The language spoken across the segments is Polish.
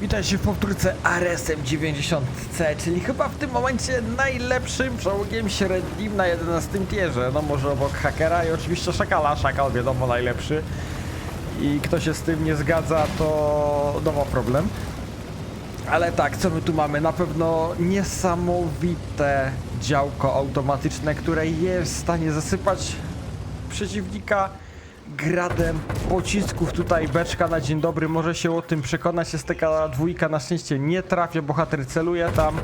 Witajcie w powtórce RSM 90C, czyli chyba w tym momencie najlepszym czołgiem średnim na 11 tierze. No może obok hakera i oczywiście szakala. Szakal wiadomo najlepszy. I kto się z tym nie zgadza, to no ma problem. Ale tak, co my tu mamy? Na pewno niesamowite działko automatyczne, które jest w stanie zasypać przeciwnika gradem pocisków. Tutaj beczka na dzień dobry może się o tym przekonać. STK dwójka na szczęście nie trafia, bohater celuje tam.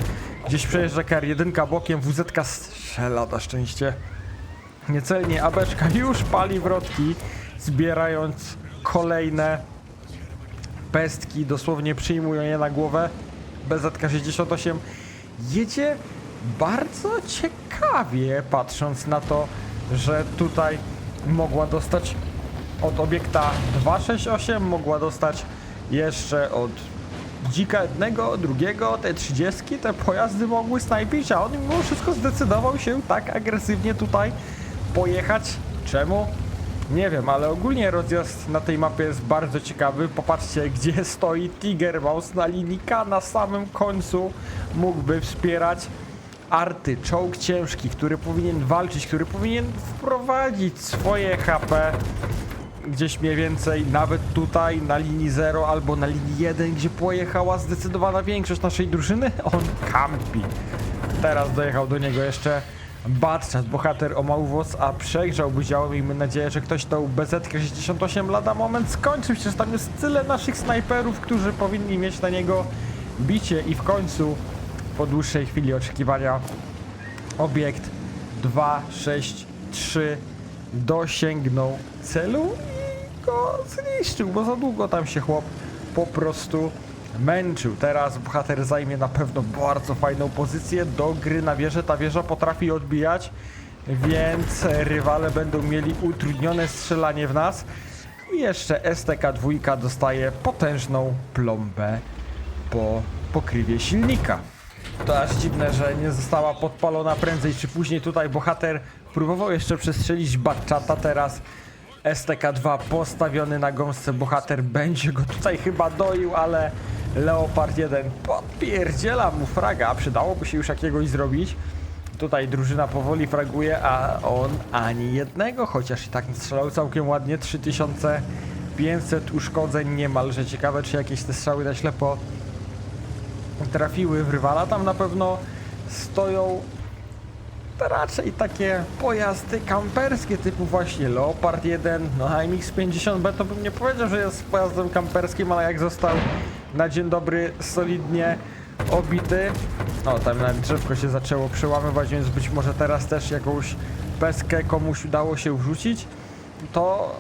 Gdzieś przejeżdża KR1 bokiem, WZ strzela na szczęście. Niecelnie, a beczka już pali wrotki, zbierając kolejne pestki, dosłownie przyjmują je na głowę. BZK-68 jedzie bardzo ciekawie, patrząc na to, że tutaj mogła dostać od obiekta 268, mogła dostać jeszcze od dzika jednego, drugiego, te 30, te pojazdy mogły snajpić, a on mimo wszystko zdecydował się tak agresywnie tutaj pojechać. Czemu? Nie wiem, ale ogólnie rozjazd na tej mapie jest bardzo ciekawy. Popatrzcie, gdzie stoi Tiger Mouse na linii K na samym końcu. Mógłby wspierać arty, czołg ciężki, który powinien walczyć, który powinien wprowadzić swoje HP gdzieś mniej więcej, nawet tutaj na linii 0 albo na linii 1, gdzie pojechała zdecydowana większość naszej drużyny, on kampi. Teraz dojechał do niego jeszcze Batchat, bohater o Małwos, a przegrzałby dział. Miejmy nadzieję, że ktoś tą BZ-68 lada moment skończy. Przecież tam jest tyle naszych snajperów, którzy powinni mieć na niego bicie i w końcu po dłuższej chwili oczekiwania obiekt 263 dosięgnął celu i go zniszczył, bo za długo tam się chłop po prostu męczył. Teraz bohater zajmie na pewno bardzo fajną pozycję do gry na wieżę. Ta wieża potrafi odbijać, więc rywale będą mieli utrudnione strzelanie w nas. I jeszcze STK-2 dostaje potężną plombę po pokrywie silnika. To aż dziwne, że nie została podpalona prędzej czy później. Tutaj bohater próbował jeszcze przestrzelić Batchata, teraz STK-2 postawiony na gąsce. Bohater będzie go tutaj chyba doił, ale Leopard 1 podpierdziela mu fraga. Przydałoby się już jakiegoś zrobić. Tutaj drużyna powoli fraguje, a on ani jednego, chociaż i tak strzelał całkiem ładnie. 3500 uszkodzeń niemalże. Ciekawe, czy jakieś te strzały na ślepo trafiły w rywala. Tam na pewno stoją raczej takie pojazdy kamperskie typu właśnie Leopard 1, no AMX-50B to bym nie powiedział, że jest pojazdem kamperskim, ale jak został na dzień dobry solidnie obity, o tam nawet drzewko się zaczęło przełamywać, więc być może teraz też jakąś peskę komuś udało się wrzucić, to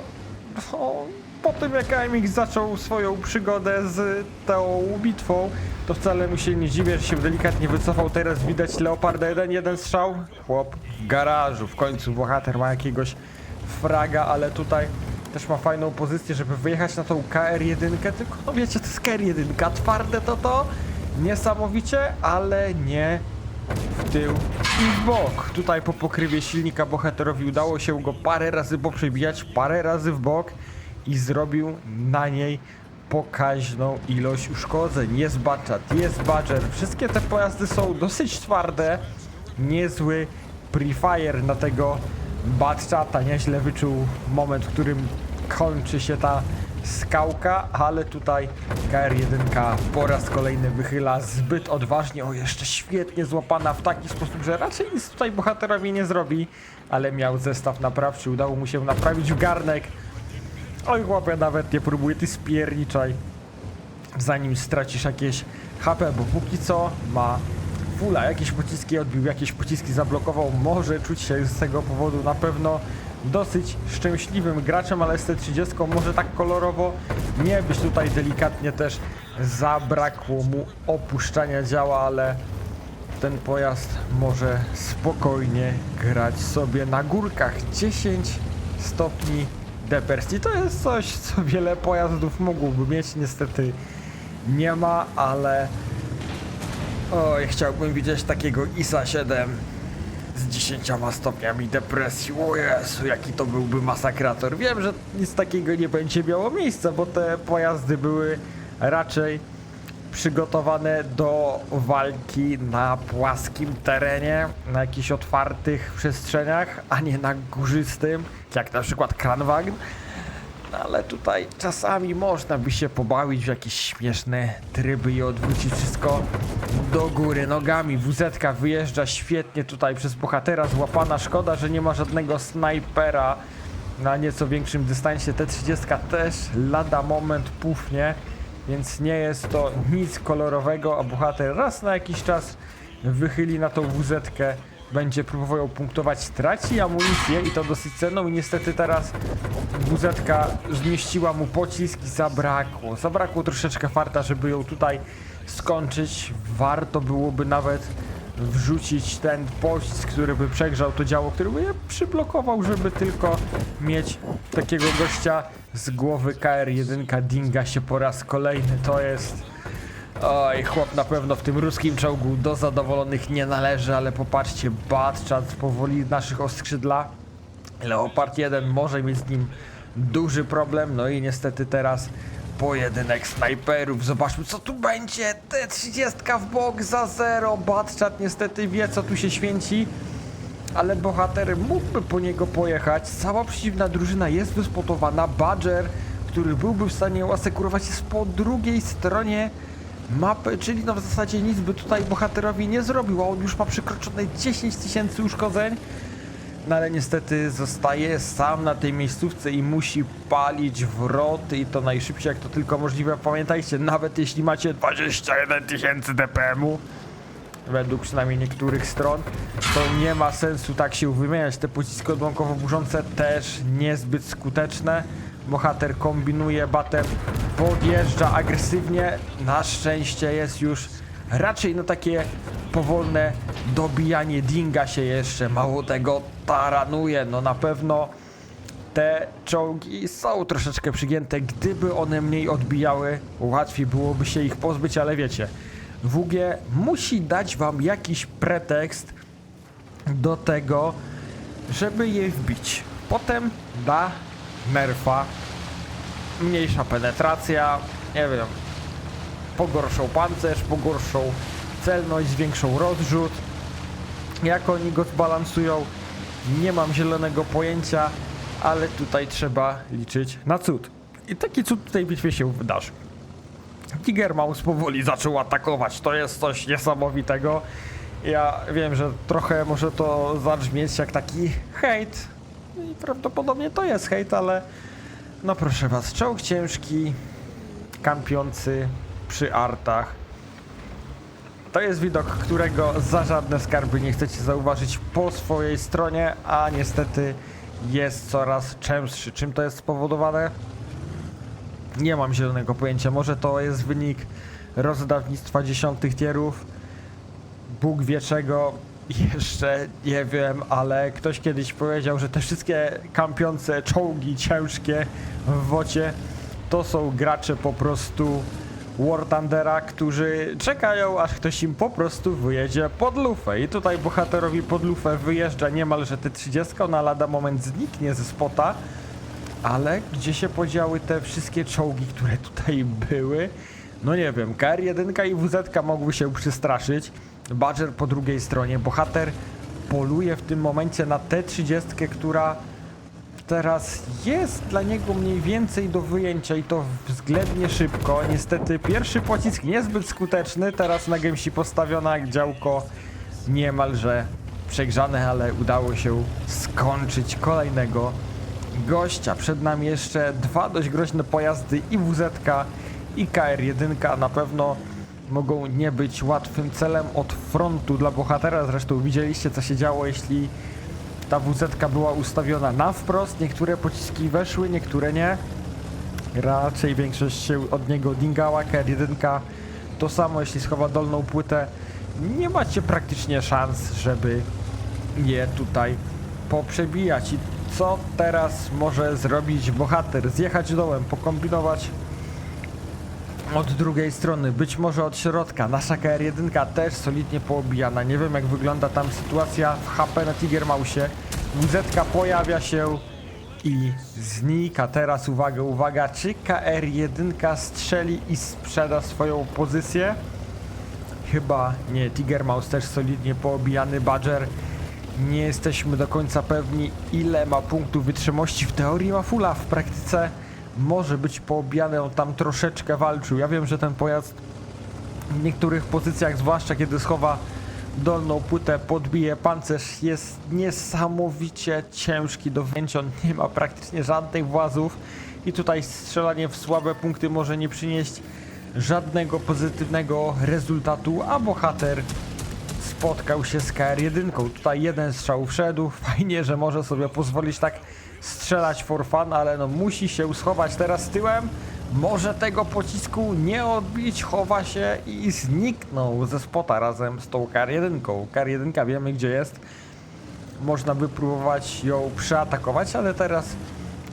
no, po tym jak AMX zaczął swoją przygodę z tą bitwą, to wcale mu się nie dziwię, że się delikatnie wycofał. Teraz widać Leoparda 1, jeden strzał. Chłop w garażu. W końcu bohater ma jakiegoś fraga, ale tutaj też ma fajną pozycję, żeby wyjechać na tą KR1. Tylko no wiecie, to jest KR1. Twarde to to. Niesamowicie, ale nie w tył i w bok. Tutaj po pokrywie silnika bohaterowi udało się go parę razy poprzebijać, parę razy w bok i zrobił na niej pokaźną ilość uszkodzeń. Jest Batchat, jest Badger. Wszystkie te pojazdy są dosyć twarde. Niezły prefire na tego Batchata. Nieźle wyczuł moment, w którym kończy się ta skałka, ale tutaj KR1 po raz kolejny wychyla zbyt odważnie. O, jeszcze świetnie złapana w taki sposób, że raczej nic tutaj bohaterowi nie zrobi, ale miał zestaw naprawczy. Udało mu się naprawić garnek. Oj, chłopie, nawet nie próbuję, ty spierniczaj. Zanim stracisz jakieś HP, bo póki co ma fula. Jakieś pociski odbił, jakieś pociski zablokował. Może czuć się z tego powodu na pewno dosyć szczęśliwym graczem, ale z T30 może tak kolorowo nie być tutaj delikatnie też zabrakło mu opuszczania działa, ale ten pojazd może spokojnie grać sobie na górkach 10 stopni depersji. To jest coś, co wiele pojazdów mogłoby mieć, niestety nie ma, ale oj, chciałbym widzieć takiego ISA 7 z 10 stopniami depresji. O Jezu, jaki to byłby masakrator. Wiem, że nic takiego nie będzie miało miejsca, bo te pojazdy były raczej przygotowane do walki na płaskim terenie, na jakichś otwartych przestrzeniach, a nie na górzystym, jak na przykład Kranwagn. No, ale tutaj czasami można by się pobawić w jakieś śmieszne tryby i odwrócić wszystko do góry nogami. WZ wyjeżdża świetnie tutaj przez bohatera złapana. Szkoda, że nie ma żadnego snajpera na nieco większym dystansie. T30 też lada moment pufnie, więc nie jest to nic kolorowego, a bohater raz na jakiś czas wychyli na tą WZ. Będzie próbował ją punktować, traci amunicję i to dosyć cenną i niestety teraz WZ zmieściła mu pocisk i zabrakło. Zabrakło troszeczkę farta, żeby ją tutaj skończyć. Warto byłoby nawet wrzucić ten pocisk, który by przegrzał to działo, który by je przyblokował, żeby tylko mieć takiego gościa z głowy KR-1 Dinga się po raz kolejny. To jest... Oj, chłop na pewno w tym ruskim czołgu do zadowolonych nie należy, ale popatrzcie, Batchat powoli naszych oskrzydla. Leopard 1 może mieć z nim duży problem, no i niestety teraz pojedynek snajperów. Zobaczmy co tu będzie. T30 w bok za zero. Batchat niestety wie co tu się święci. Ale bohater mógłby po niego pojechać. Cała przeciwna drużyna jest wyspotowana. Badger, który byłby w stanie asekurować, jest po drugiej stronie mapy, czyli no w zasadzie nic by tutaj bohaterowi nie zrobił, a on już ma przekroczone 10 tysięcy uszkodzeń. No ale niestety zostaje sam na tej miejscówce i musi palić wroty i to najszybciej jak to tylko możliwe. Pamiętajcie, nawet jeśli macie 21 tysięcy DPM-u, według przynajmniej niektórych stron, to nie ma sensu tak się wymieniać. Te pociski odłamkowo-burzące też niezbyt skuteczne. Bohater kombinuje batem, podjeżdża agresywnie. Na szczęście jest już raczej no takie powolne dobijanie dinga się jeszcze. Mało tego taranuje. No na pewno te czołgi są troszeczkę przygięte. Gdyby one mniej odbijały, łatwiej byłoby się ich pozbyć, ale wiecie, WG musi dać wam jakiś pretekst do tego, żeby je wbić. Potem da nerfa, mniejsza penetracja, nie wiem, pogorszą pancerz, pogorszą celność, zwiększą rozrzut. Jak oni go zbalansują, nie mam zielonego pojęcia, ale tutaj trzeba liczyć na cud. I taki cud w tej bitwie się wydarzy. Tiger Mouse powoli zaczął atakować. To jest coś niesamowitego. Ja wiem, że trochę może to zabrzmieć jak taki hejt. I prawdopodobnie to jest hejt, ale no proszę was, czołg ciężki, kampiący przy artach. To jest widok, którego za żadne skarby nie chcecie zauważyć po swojej stronie, a niestety jest coraz częstszy. Czym to jest spowodowane? Nie mam zielonego pojęcia. Może to jest wynik rozdawnictwa dziesiątych tierów. Bóg wie czego. Jeszcze nie wiem, ale ktoś kiedyś powiedział, że te wszystkie kampiące czołgi ciężkie w wocie to są gracze po prostu War Thundera, którzy czekają, aż ktoś im po prostu wyjedzie pod lufę. I tutaj bohaterowi pod lufę wyjeżdża niemalże T30, ona lada moment zniknie ze spota. Ale gdzie się podziały te wszystkie czołgi, które tutaj były? No nie wiem, KR-1 i WZ mogły się przestraszyć. Badger po drugiej stronie. Bohater poluje w tym momencie na T-30, która teraz jest dla niego mniej więcej do wyjęcia i to względnie szybko. Niestety pierwszy pocisk niezbyt skuteczny, teraz na gęsi postawiona działko niemalże przegrzane, ale udało się skończyć kolejnego gościa. Przed nami jeszcze dwa dość groźne pojazdy i WZ i KR-1 na pewno mogą nie być łatwym celem od frontu dla bohatera. Zresztą widzieliście co się działo, jeśli ta WZ była ustawiona na wprost. Niektóre pociski weszły, niektóre nie. Raczej większość się od niego dingała. KR-1 to samo, jeśli schowa dolną płytę. Nie macie praktycznie szans, żeby je tutaj poprzebijać. I co teraz może zrobić bohater? Zjechać dołem, pokombinować od drugiej strony, być może od środka. Nasza KR-1 też solidnie poobijana. Nie wiem jak wygląda tam sytuacja w HP na Tiger Mausie. WZ pojawia się i znika. Teraz uwaga, uwaga, czy KR1 strzeli i sprzeda swoją pozycję? Chyba nie. Tiger Mouse też solidnie poobijany. Badger nie jesteśmy do końca pewni ile ma punktów wytrzymałości. W teorii ma fulla, w praktyce może być poobijany. On tam troszeczkę walczył. Ja wiem, że ten pojazd w niektórych pozycjach, zwłaszcza kiedy schowa dolną płytę, podbije pancerz, jest niesamowicie ciężki do wzięcia. On nie ma praktycznie żadnych włazów i tutaj strzelanie w słabe punkty może nie przynieść żadnego pozytywnego rezultatu, a bohater spotkał się z KR1. Tutaj jeden strzał wszedł. Fajnie, że może sobie pozwolić tak strzelać for fun, ale no musi się schować teraz tyłem. Może tego pocisku nie odbić, chowa się i zniknął ze spota razem z tą KR1. KR1 wiemy gdzie jest. Można by próbować ją przeatakować, ale teraz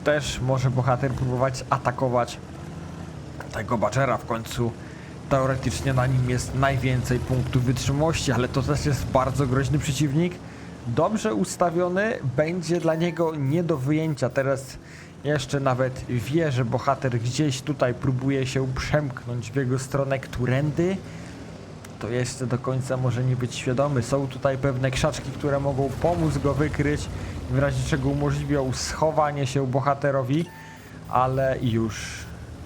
też może bohater próbować atakować tego Badgera w końcu. Teoretycznie na nim jest najwięcej punktów wytrzymałości, ale to też jest bardzo groźny przeciwnik. Dobrze ustawiony będzie dla niego nie do wyjęcia. Teraz jeszcze nawet wie, że bohater gdzieś tutaj próbuje się przemknąć w jego stronę którędy. To jeszcze do końca może nie być świadomy. Są tutaj pewne krzaczki, które mogą pomóc go wykryć, w razie czego umożliwią schowanie się bohaterowi, ale już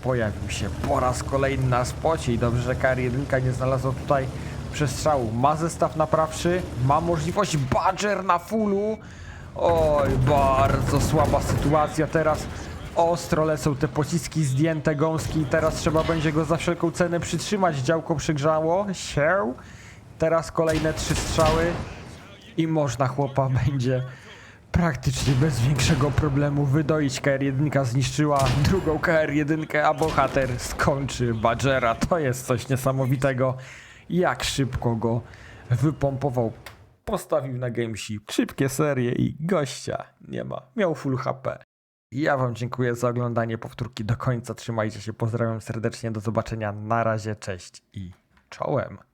pojawił się po raz kolejny na spocie i dobrze, że KR1 nie znalazła tutaj przestrzału. Ma zestaw naprawczy, ma możliwość Badger na fullu. Oj, bardzo słaba sytuacja teraz. Ostro lecą te pociski zdjęte gąski teraz trzeba będzie go za wszelką cenę przytrzymać. Działko przygrzało się. Teraz kolejne trzy strzały i można chłopa będzie praktycznie bez większego problemu wydoić. KR1 zniszczyła drugą KR1, a bohater skończy Badgera. To jest coś niesamowitego. Jak szybko go wypompował. Postawił na gamesi szybkie serie i gościa nie ma. Miał full HP. Ja wam dziękuję za oglądanie powtórki do końca. Trzymajcie się, pozdrawiam serdecznie, do zobaczenia. Na razie, cześć i czołem.